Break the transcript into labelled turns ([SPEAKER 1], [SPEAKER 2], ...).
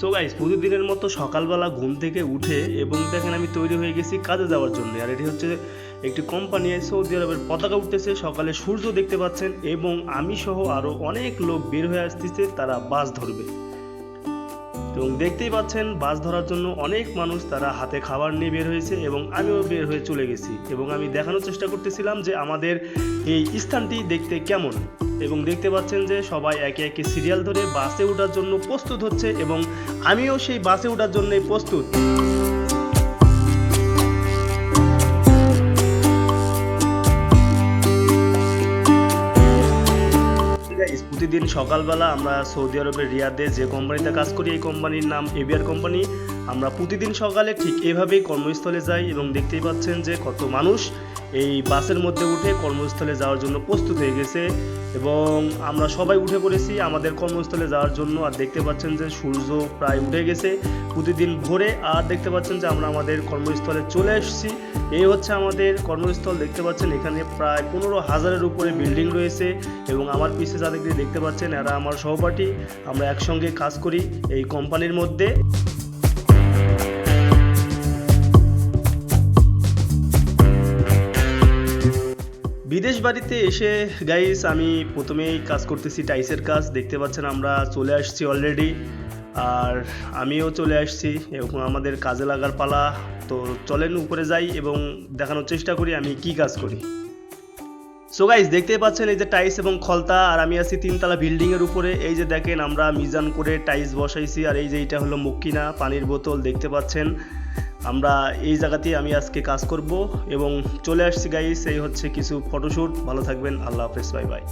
[SPEAKER 1] So guys প্রতিদিনের মতো সকালবেলা ঘুম থেকে উঠে এবং দেখেন আমি তৈরি হয়ে গেছি কাজে যাওয়ার জন্য। আর এটি হচ্ছে একটি কোম্পানি সৌদি আরবের পতাকা উঠতেছে, সকালে সূর্য দেখতে পাচ্ছেন এবং আমি সহ আরও অনেক লোক বের হয়ে আসতেছে, তারা বাস ধরবে। এবং দেখতেই পাচ্ছেন, বাস ধরার জন্য অনেক মানুষ তারা হাতে খাবার নিয়ে বের হয়েছে এবং আমিও বের হয়ে চলে গেছি। এবং আমি দেখানোর চেষ্টা করতেছিলাম যে আমাদের এই স্থানটি দেখতে কেমন। এবং দেখতে পাচ্ছেন যে সবাই একে একে সিরিয়াল ধরে বাসে ওঠার জন্য প্রস্তুত হচ্ছে এবং আমিও সেই বাসে ওঠার জন্যই প্রস্তুত। প্রতিদিন সকালবেলা আমরা সৌদি আরবের রিয়াদে যে কোম্পানিতে কাজ করি, এই কোম্পানির নাম এবিআর কোম্পানি। আমরা প্রতিদিন সকালে ঠিক এভাবেই কর্মস্থলে যাই এবং দেখতেই পাচ্ছেন যে কত মানুষ এই বাসের মধ্যে উঠে কর্মস্থলে যাওয়ার জন্য প্রস্তুত হয়ে গেছে এবং আমরা সবাই উঠে পড়েছি আমাদের কর্মস্থলে যাওয়ার জন্য। আর দেখতে পাচ্ছেন যে সূর্য প্রায় উঠে গেছে প্রতিদিন ভোরে। আর দেখতে পাচ্ছেন যে আমরা আমাদের কর্মস্থলে চলে এসেছি। এই হচ্ছে আমাদের কর্মস্থল। দেখতে পাচ্ছেন এখানে প্রায় পনেরো হাজারের উপরে বিল্ডিং রয়েছে এবং আমার পিছিয়ে যাদেরকে দেখতে পাচ্ছেন, এরা আমার সহপাঠী। আমরা একসঙ্গে কাজ করি এই কোম্পানির মধ্যে। বিদেশ বাড়িতে এসে গাইস আমি প্রথমেই কাজ করতেছি টাইসের কাজ। দেখতে পাচ্ছেন, আমরা চলে আসছি অলরেডি আর আমিও চলে আসছি, এবং আমাদের কাজে লাগার পালা। তো চলেন, উপরে যাই এবং দেখানোর চেষ্টা করি আমি কি কাজ করি। সো গাইজ দেখতেই পাচ্ছেন এই যে টাইস এবং খলতা, আর আমি আছি তিনতলা বিল্ডিংয়ের উপরে। এই যে দেখেন, আমরা মিজান করে টাইস বসাইছি, আর এই যে এটা হলো মক্কিনা পানির বোতল, দেখতে পাচ্ছেন। আমরা এই জায়গাতেই আমি আজকে কাজ করব, এবং চলে আসছি গাইস এই হচ্ছে কিছু ফটোশ্যুট ভালো থাকবেন, আল্লাহ হাফেজ বাই বাই